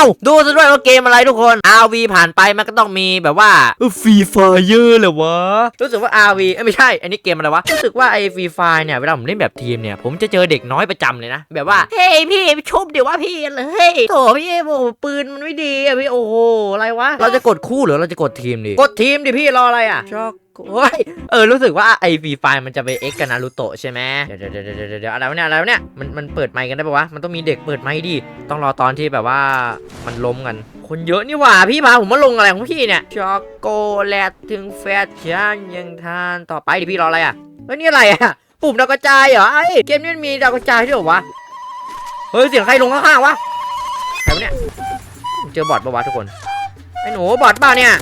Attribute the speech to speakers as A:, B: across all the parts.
A: าดูซะด้วยว่าเกมอะไรทุกคน RV ผ่านไปมันก็ต้องมีแบบว่าฟรีไฟเยอร์เหรอวะ รู้สึกว่า RV เอ้ยไม่ใช่ อันนี้เกมอะไรวะ รู้สึกว่าไอ้ฟรีไฟเนี่ยเวลาผมเล่นแบบทีมเนี่ยผมจะเจอเด็กน้อยประจำเลยนะ แบบว่า เฮ้ยพี่ชุบเดี๋ยวว่าพี่เลยโถพี่โอ้โหปืนมันไม่ดีอะพี่โอ้โหอะไรวะ เราจะกดคู่หรือเราจะกดทีมดี กดทีมดิพี่รออะไรอะชอบ โอ้ยเออรู้สึกว่าไอฟีไฟมันจะไปเอ็กกับนารูโตะใช่ไหมเดี๋ยวเดี๋ยวเดี๋ยวเดี๋ยวอะไรวะเนี่ยอะไรวะเนี่ยมันมันเปิดไมค์กันได้ปะวะมันต้องมีเด็กเปิดไมค์ดิต้องรอตอนที่แบบว่ามันล้มกัน คนเยอะนี่หว่าพี่พาผมมาลงอะไรของพี่เนี่ยช็อกโกแลตถึงแฟชั่นยังทานต่อไปดิพี่รออะไรอะเฮ้ยนี่อะไรอะปุ่มดาวกระจายเหรอไอ้เกมนี้มันมีดาวกระจายด้วยเหรอวะเฮ้ยเสียงใครลงข้างๆวะใครวะเนี่ยเจอบอทปะวะทุกคนไอ้หนูบอทเปล่าเนี่ย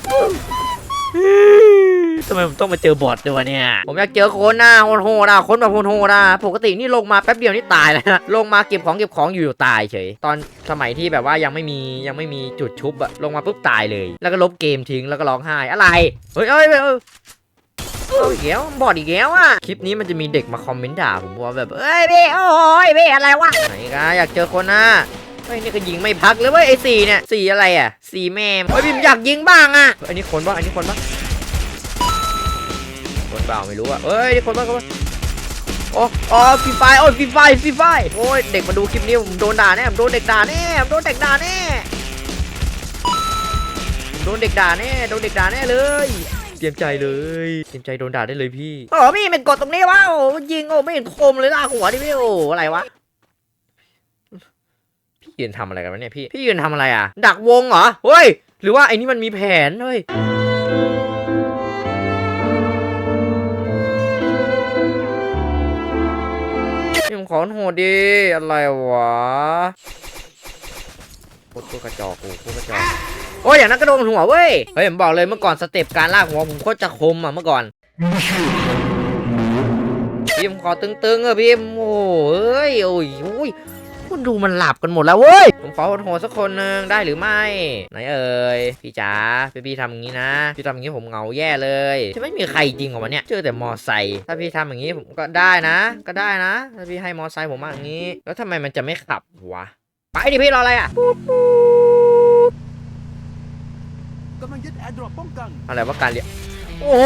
A: ทำไมผมต้องมาเจอบอทด้วยวะเนี่ย ผมอยากเจอคนหน้าโหดๆอะคนแบบโหดๆอะปกตินี่ลงมาแป๊บเดียวนี่ตายแล้วนะลงมาเก็บของเก็บของอยู่ๆตายเฉย ตอนสมัยที่แบบว่ายังไม่มียังไม่มีจุดชุบอะลงมาปุ๊บตายเลย แล้วก็ลบเกมทิ้งแล้วก็ร้องไห้อะไร เฮ้ยเอ้ยเอ้ยเอ้ยเอาอีกแล้วบอดอีกแล้วอะ คลิปนี้มันจะมีเด็กมาคอมเมนต์ด่าผมว่าแบบ เอ้ยพี่โอ้ยพี่อะไรวะ ไหนกันอยากเจอคนนะเฮ้ยนี่ก็ยิงไม่พักเลยเว้ยไอ้สี่เนี่ยสี่อะไรอะสี่แม่มเฮ้ยพี่ผมอยากยิงบ้างอะเฮ้ยอันนี้คนบ้างอันนี้คนบ้างคน เปล่าไม่รู้อะเอ้ยนี่คนบ้าคนบ้าโอ้โอ้ฟีไฟโอ้ฟีไฟฟีไฟโอ้ยเด็กมาดูคลิปนี้ผมโดนด่าแน่ผมโดนเด็กด่าแน่ผมโดนเด็กด่าแน่ผมโดนเด็กด่าแน่โดนเด็กด่าแน่เลยเตรียมใจเลยเตรียมใจโดนด่าได้เลยพี่โอ้พี่มันกดตรงนี้วะโอ้ยิงโอ้ไม่เห็นคมเลยล่าหัวดิพี่โอ้อะไรวะพี่ยืนทำอะไรกันวะเนี่ยพี่พี่ยืนทำอะไรอะ ดักวงเหรอเฮ้ยหรือว่าไอ้นี่มันมีแผนเฮ้ย ขอโหดดีอะไรวะโคตรกระจอกกูโคตรกระจอกโอ้ยอย่างนั้นก็โดดหัวเว้ยเฮ้ยผมบอกเลยเมื่อก่อนสเต็ปการลากหัวผมโคตรจะคมอะเมื่อก่อนพิมขอตึงๆเออพิมโอ้ยโอ้ยโอ้ย คุณดูมันหลับกันหมดแล้วเว้ย ผมขอโหดๆสักคนหนึ่งได้หรือไม่ ไหนเอ่ย พี่จ๋า พี่พี่ทำอย่างนี้นะ พี่ทำอย่างนี้ผมเหงาแย่เลยจะไม่มีใครจริงเหรอวะเนี่ย เจอแต่มอไซค์ ถ้าพี่ทำอย่างนี้ผมก็ได้นะ ก็ได้นะ ถ้าพี่ให้มอไซค์ผมมาอย่างนี้ แล้วทำไมมันจะไม่ขับวะ ไปดิพี่รออะไรอะ
B: กำลังยึดแอร์ดรอปป้องกัน
A: อะไรวะการเรียนโอ้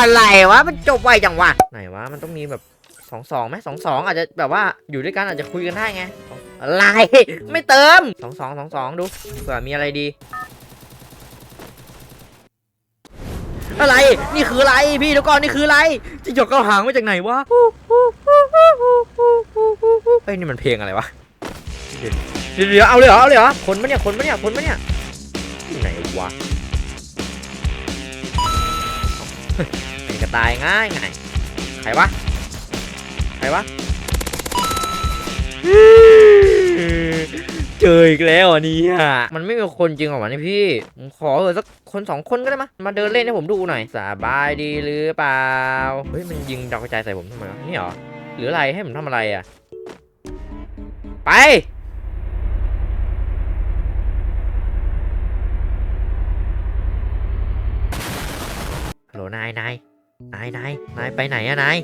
A: อะไรวะ มันจบไวจังวะ ไหนวะ มันต้องมีแบบสองสองไหมสองสองอาจจะแบบว่าอยู่ด้วยกันอาจจะคุยกันได้ไงสอง อะไร ไม่เติมสองสองสองสองดูเผื่อมีอะไรดี อะไร นี่คืออะไรพี่เดี๋ยวก่อนนี่คืออะไรจิงจกเข้าหางมาจากไหนวะเฮ้ยนี่มันเพลงอะไรวะเดี๋ยวเดี๋ยวเอาเลยเหรอเอาเลยเหรอคนปะเนี่ยคนปะเนี่ยคนปะเนี่ยที่ไหนวะเป็นกระตายง่ายง่ายใครวะใครวะ เจออีกแล้วอันนี้อะมันไม่มีคนจริงหรอวะนี่พี่ผมขอเออสักคนสองคนก็ได้มะมาเดินเล่นให้ผมดูหน่อยสบายดีหรือเปล่าเฮ้ยมันยิงดาวกระจายใส่ผมทำไมนี่หรอหรืออะไรให้ผมทำอะไรอะไปโหลนายนายนายนายนายไปไหนอะนาย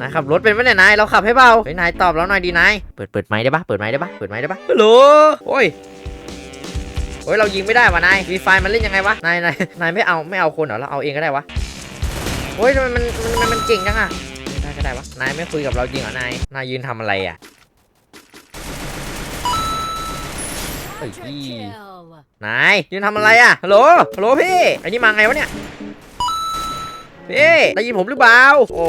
A: นายขับรถเป็นปะเนี่ยนายเราขับให้เปล่าเฮ้ยนายตอบเราหน่อยดีนายเปิดเปิดไม้ได้ปะเปิดไม้ได้ปะเปิดไม้ได้ปะฮัลโหลโอ้ยโอ้ยเรายิงไม่ได้วะนายวีไฟมันเล่นยังไงวะนายนายนายไม่เอาไม่เอาคนเหรอเราเอาเองก็ได้วะโอ้ยทำไมมันมันมันมันเก่งจังอะได้ก็ได้วะนายไม่คุยกับเราจริงเหรอนายนายยืนทำอะไรอะเฮ้ยนายยืนทำอะไรอะฮัลโหลฮัลโหลพี่ไอันนี้มาไงวะเนี่ย พี่ได้ยินผมหรือเปล่าโอ้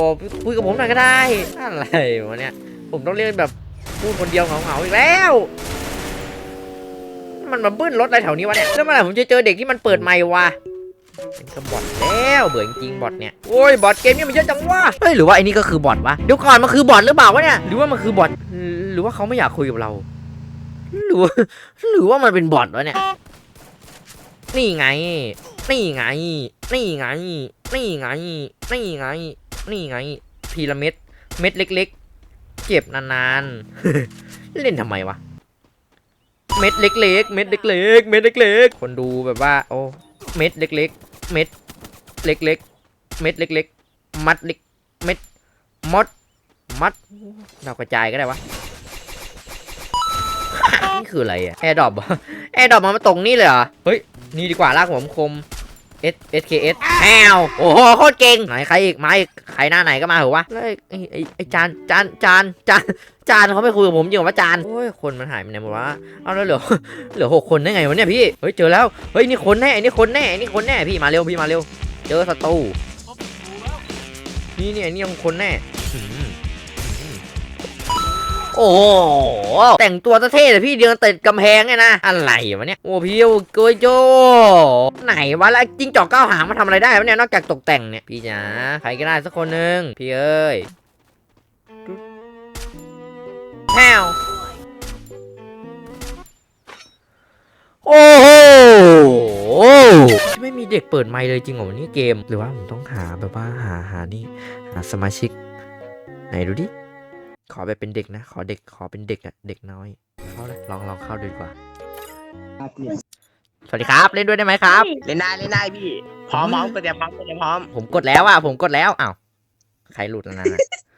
A: คุยกับผมหน่อยก็ได้อะไรวะเนี่ยผมต้องเรียกแบบพูดคนเดียวเหงาๆอีกแล้ว มันมาบึ้นรถอะไรแถวนี้วะเนี่ยแล้วเมื่อไหร่ผมจะเจอเด็กที่มันเปิดไมค์วะเป็นกระบอทแล้วเบื่อจริงๆบอทเนี่ยโอ้ยบอทเกมนี้มันเยอะจังวะเฮ้ยหรือว่าไอ้นี่ก็คือบอทวะเดี๋ยวก่อนมันคือบอทหรือเปล่าวะเนี่ยหรือว่ามันคือบอทหรือว่าเขาไม่อยากคุยกับเราหรือว่าหรือว่ามันเป็นบอทวะเนี่ยนี่ไงนี่ไง นี่ไง นี่ไง นี่ไง นี่ไง พีระเมิดเม็ดเล็ก ๆเจ็บนานๆ เล่นทำไมวะ เม็ดเล็ก ๆ เม็ดเล็ก ๆ เม็ดเล็ก ๆ คนดูแบบว่า โอ้ เม็ดเล็ก ๆ เม็ดเล็ก ๆ เม็ดเล็ก ๆ มัดเล็ก เม็ดมด มัด เรากระจายก็ได้วะนี่คืออะไรอะแอร์ดรอปแอร์ดรอปมาตรงนี่เลยเหรอ เฮ้ย นี่ดีกว่าลากหัวคม S S K S แอวโอ้โหโคตรเก่งไหนใครอีกมาอีกใครหน้าไหนก็มาเหรอวะแล้วไอ้ไอ้ไอ้ไอ้จานจานจานจานจานเขาไม่คุยกับผมจริงเหรอวะจานโอ้ยคนมันหายไปไหนหมดวะเอาแล้วเหลือเหลือหกคนได้ไงวะเนี่ยพี่เฮ้ยเจอแล้วเฮ้ยนี่คนแน่นี่คนแน่นี่คนแน่พี่มาเร็วพี่มาเร็ว เจอศัตรูนี่เนี่ยนี่ยังคนแน่อืมอืม โอ้โหแต่งตัวเท่เลยพี่เดินติดกำแพงเนี่ยนะ อะไรวะเนี่ย โอ้พี่โกยโจ ไหนวะแล้วจิ้งจอกก้าหางมาทำอะไรได้วะเนี่ยนอกจากตกแต่งเนี่ย พี่จ๋าใครก็ได้สักคนหนึ่งพี่เอ้ยแฮวโอ้โหไม่มีเด็กเปิดไมค์เลยจริงเหรอวันนี้เกม หรือว่าผมต้องหาแบบว่าหาหานี่ หาสมาชิก ไหนดูดิ ขอแบบเป็นเด็กนะ ขอเด็กขอเป็นเด็กอะเด็กน้อย เข้าเลยลองลองเข้าดูดีกว่า สวัสดีครับ เล่นด้วยได้ไหมครับ
C: เล่นได้เล่นได้พี่ พร้อมพร้อมก็เตรียมพร้อมก็เตรียมพร้อม
A: ผมกดแล้วอะผมกดแล้วอ้าว ใครหลุดแล้วนะ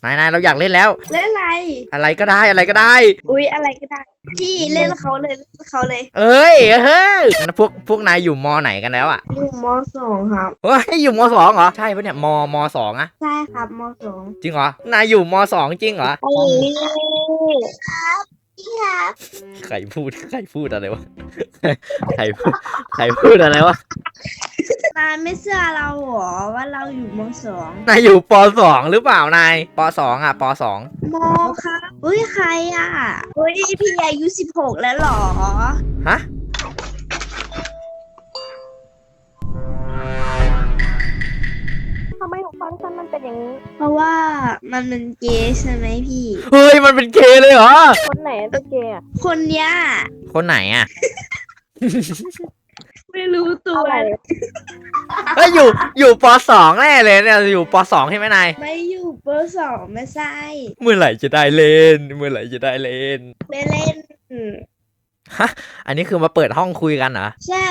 A: นายนายเราอยากเล่นแล้ว
D: เล่นอะไร
A: อะไรก็ได้อะไรก็ได้
D: อุ๊ยอะไรก็ได้พี่เล่นเขาเลยเล่นเขาเลย
A: เอ้ยเฮ้ยพวกพวกนายอยู่มไหนกันแล้วอะ
D: อยู่มสองครับ
A: เฮ้ยอยู่มสองเหรอใช่ปะเนี่ยมมสองอะ
D: ใช่ครับมสอง
A: จริงเหรอนายอยู่มสองจริงเหรอ
D: โอ้ยครับพี่ครับ
A: ใครพูดใครพูดอะไรวะใครพูดใครพูดอะไรวะ
D: นายไม่เชื่อเราเหรอว่าเราอยู่มสอง
A: นายอยู่ปสองหรือเปล่านายปสองอะปสอง
D: มครับอุ้ยใครอะอุ้ยพี่อายุสิบหกแล้วเหรอ
A: ฮะ
E: ทำไมของฟังก์ชันมันเป็นอย่างนี้
D: เพราะว่ามันเป็นเกย์ใช่ไหมพี่
A: เฮ้ยมันเป็นเคเลยเหรอ
E: คนไหนเป็นเกย์อะ
D: คนเนี้ย
A: คนไหนอะ
D: ไม่รู้ตัว
E: อะไร
A: เฮ้ยอยู่อยู่ปสองแน่เลยเนี่ยอยู่ปสองใช่ไหมนาย
D: ไม่อยู่เบอร์สองไม่ใช่
A: เมื่อไหร่จะได้เล่น เมื่อไหร่จะได้เล่น
D: ไม่เล่น
A: อันนี้คือมาเปิดห้องคุยกันเหรอ
D: ใช่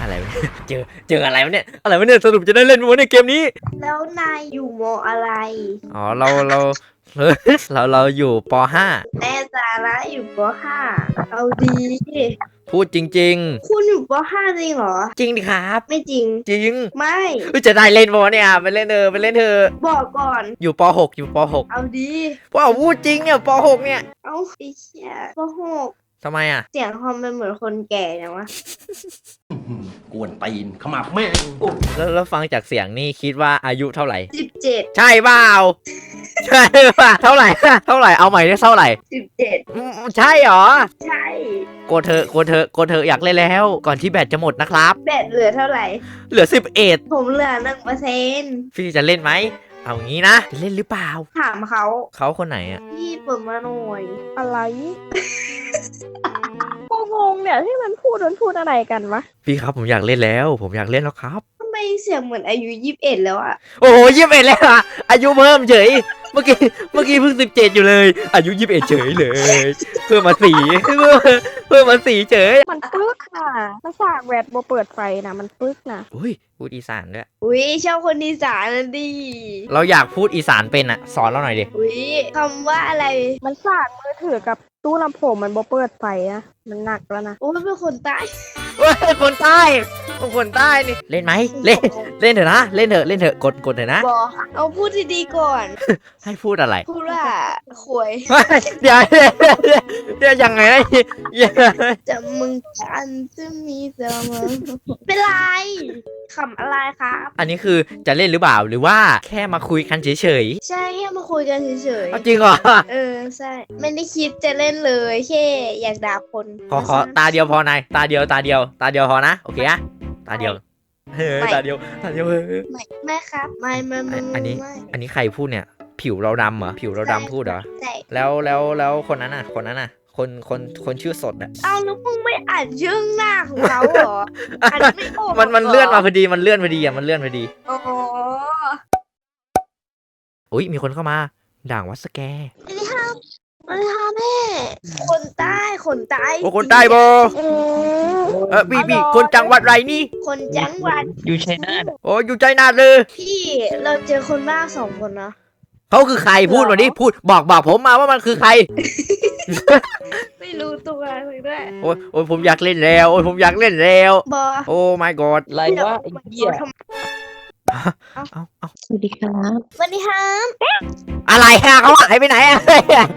A: อะไรวะเนี่ยเจอเจออะไรวะเนี่ยอะไรวะเนี่ยสรุปจะได้เล่นวะเนี่ยเกมนี้
D: แล้วนายอยู่มอะไร
A: อ๋อเราเราเฮ้ยเราเราอยู่ปห้า
D: แน่ใจนะอยู่ปห้าเอาดี
A: พูดจริง
D: คุณอยู่ปห้าจริงเหรอ
A: ๆ จริงดิครับ
D: ไม่จริง
A: จริง
D: ไม่
A: เฮ้ยจะได้เล่นวะเนี่ยไปเล่นเถอะไปเล่นเถอะ
D: บอกก่อน
A: อยู่ปหกอยู่ปหก
D: เอาดี
A: ว้าวพูดจริงเนี่ยปหกเนี่ย
D: เอาไอ้เชี่ยปหก
A: ทำไมอะ
D: เสียงคอมเป็นเหมือนคนแก่จังวะ
C: กวนตีนขมับแม่ง
A: แล้วแล้วฟังจากเสียงนี่คิดว่าอายุเท่าไหร่
D: สิบเจ็ด
A: ใช่เปล่า ใช่ป่ะเท่าไหร่เท่าไหร่เอาใหม่ได้เท่าไหร่
D: สิบเจ็ด
A: อืมใช่เหรอ
D: ใช่
A: กดเถอะกดเถอะกดเถอะอยากเล่นแล้ว ก่อนที่แบตจะหมดนะครับ
D: แบตเหลือเท่าไหร่
A: เหลือสิบเอ็ด
D: ผมเหลือหนึ่งเปอร์เซ็นต์
A: พี่จะเล่นไหม เอางี้นะจะเล่นหรือเปล่า
D: ถามเขา
A: เขาคนไหนอะ
D: พี่เปิดมาหน่อย
E: อะไร ก็งงเนี่ยที่มันพูดมันพูดอะไรกันวะ
A: พี่ครับผมอยากเล่นแล้ว ผมอยากเล่นแล้วครับ
D: ทำไมเสียงเหมือนอายุยี่สิบเอ็ดแล้วอะ
A: โอ้โหยี่สิบเอ็ดแล้วอะอายุเพิ่มเฉย เมื่อกี้เมื่อกี้เพิ่งสิบเจ็ดอยู่เลย อายุยี่สิบเอ็ดเฉยเลย เพิ่มมาสี่เพิ่มเพิ่มมาสี่เฉย
E: มันปึ๊กน่ะมาสากแวดโบเปิดไฟนะมันปึ๊กน่ะ
A: อุ้ยพูดอีสานด้วย
D: อุ้ยชอบคนอีสานนะดิ
A: เราอยากพูดอีสานเป็นอะ สอนเราหน่อยดิ
D: อุ้ยคำว่าอะไร
E: มันสากมือถือกับตู้ลำโพงมันโบเปิดไฟนะมันหนักแล้วนะ
D: โอ้ยเป็นคนใต้
A: เฮ้ยคนใต้คนใต้นี่เล่นไหมเล่นเล่นเถอะนะเล่นเถอะเล่นเถอะกดกดเถอะนะ
D: บอกเอาพูดดีๆก่อน
A: ให้พูดอะไร
D: พูดว่าขวย
A: เฮ้ยเดี๋ยวเดี๋ยวเดี๋ยวเดี๋ยวยังไงนะยังไง
D: จะมึงกันจะมีเสมอเป็นไรขำอะไรครับ
A: อันนี้คือจะเล่นหรือเปล่าหรือว่าแค่มาคุยกันเฉย
D: ใช่แค่มาคุยกันเฉย
A: ๆเอาจริงเหรอ
D: ๆเออใช่ไม่ได้คิดจะเล่นเลยแค่อยากด่าคน
A: ขอขอตาเดียวพอนายตาเดียวตาเดียวตาเดียวพอนะ โอเคอะตาเดียว เฮ้ยตาเดียว ตาเดียวเฮ้ย
D: ไม่ไม่ครับไม่ไม่ไม่
A: อันนี้
D: ไม่
A: อันนี้ใครพูดเนี่ย ผิวเราดำเหรอ ผิวเราดำพูดเหรอ
D: ใช่
A: แล้วแล้วแล้วคนนั้นน่ะ คนนั้นน่ะ คนคนคนชื่อสดอะ
D: เอาแล้วมึงไม่อ่านชื่อหน้าของเขาเหรออ่านไม่ออก
A: มันมัน
D: หร
A: เลื่อนมาพอดี มันเลื่อนพอดีอะ มันเลื่อนพอดี
D: อ๋อ
A: อุ้ยมีคนเข้ามา ด่างวัดสแก
D: ไม่ได้ห้ามไม่ได้ห้ามแม่คนใต้คนใต้
A: โอ้คนใต้บอ เออพี่พี่คนจังหวัดไรนี่
D: คนจังหวัด
C: อยู่ชัยนาท
A: โอ้อยู่ใจนาดเลย
D: พี่เราเจอคนบ้าสองคนนะ
A: เขาคือใครพูดมาดิพูดบอกบอกผมมาว่ามันคือใคร
D: ไม่รู้ตัวเลยด้วย
A: โอ้ยโอ้ยผมอยากเล่นแล้วโอ้ยผมอยากเล่นแล้ว
D: บอ
A: โอ้ my god
C: อะไรวะไอ้เหี้ย
A: เอาเอา
F: สวัสดีครับ
D: สวัสดีครับ
A: อะไรฮะเขาหายไปไหนอะ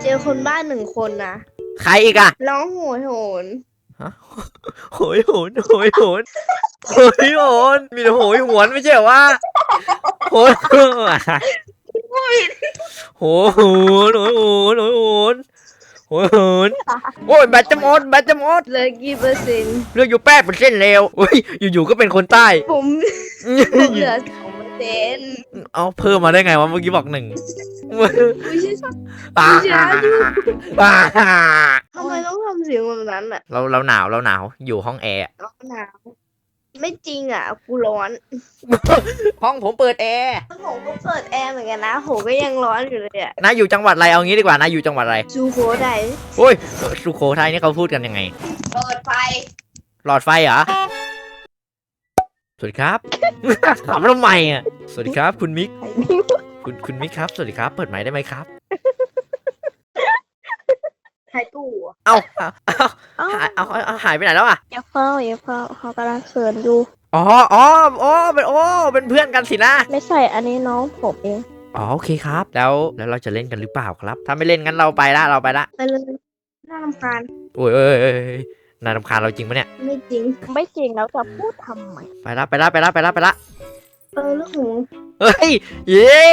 D: เจอคนบ้านหนึ่งคนนะ
A: ใครอีกอะ
D: ร้องโหยโหน ฮะ
A: โหยโหนโหยโหนโหยโหนมีแต่โหยหวนไม่ใช่เหรอวะโหยโหนโหยโหนโหยโหนโหยโหนโหยโหนโอ้ยแบตจะหมดแบตจะหมด
D: เหลยกี่เปอร์เซ็นต์
A: เลือกอยู่แป้งเป็นเส้นเร็วเฮ้ยอยู่ๆก็เป็นคนใต้
D: ผมผมเหลือสองเปอร์เซ็นต์
A: เอาเพิ่มมาได้ไงวะเมื่อกี้บอกหนึ่ง
D: ไม่ใช่
A: อ่าอ่า
D: ทำไมต้องทำเสียงแบบนั้นอะ
A: เราเราหนาวเราหนาวอยู่ห้องแอร์อะ
D: ร้อนหนาวไม่จริงอะกูร้อน
A: ห้องผมเปิดแอร์
D: ผมก็เปิดแอร์เหมือนกันนะผมก็ยังร้อนอยู่เลยอะ
A: นายอยู่จังหวัดอะไรเอางี้ดีกว่านายอยู่จังหวัดอะไร
D: ซูโคได
A: โอ้ยสุโขทัยนี่เขาพูดกันยังไง
D: เปิดไฟ
A: หลอดไฟเหรอสวัสดีครับถามทำไมอะสวัสดีครับ คุณมิก คุณคุณมิกครับ สวัสดีครับ เปิดไมค์ได้ไหมครับ
D: ใช้ตู้อะ
A: เอ้าเอาเอาหายเอาเอาเอาหายไปไหนแล้วอะ
E: อย่าเฝ้าอย่าเฝ้าเขากำลังเขินอยู่
A: อ๋ออ๋ออ๋อเป็นโอ้เป็นเพื่อนกันสินะ
E: ไม่ใช่อันนี้น้องผมเอง
A: อ๋อโอเคครับ แล้วแล้วเราจะเล่นกันหรือเปล่าครับ ถ้าไม่เล่นงั้นเราไปละเราไปละ
D: ไปเลยน่ารำคาญ
A: โอ้ยเอ้ยเอ้ยเอ้ยนายรำคาญเราจริงปะเนี่ย
D: ไม่จริง
E: ไม่จริงแล้วจะพูดทำไม
A: ไปละไปละไปละไปละไปละ
D: เออเรื่องของ
A: เฮ้ย เย้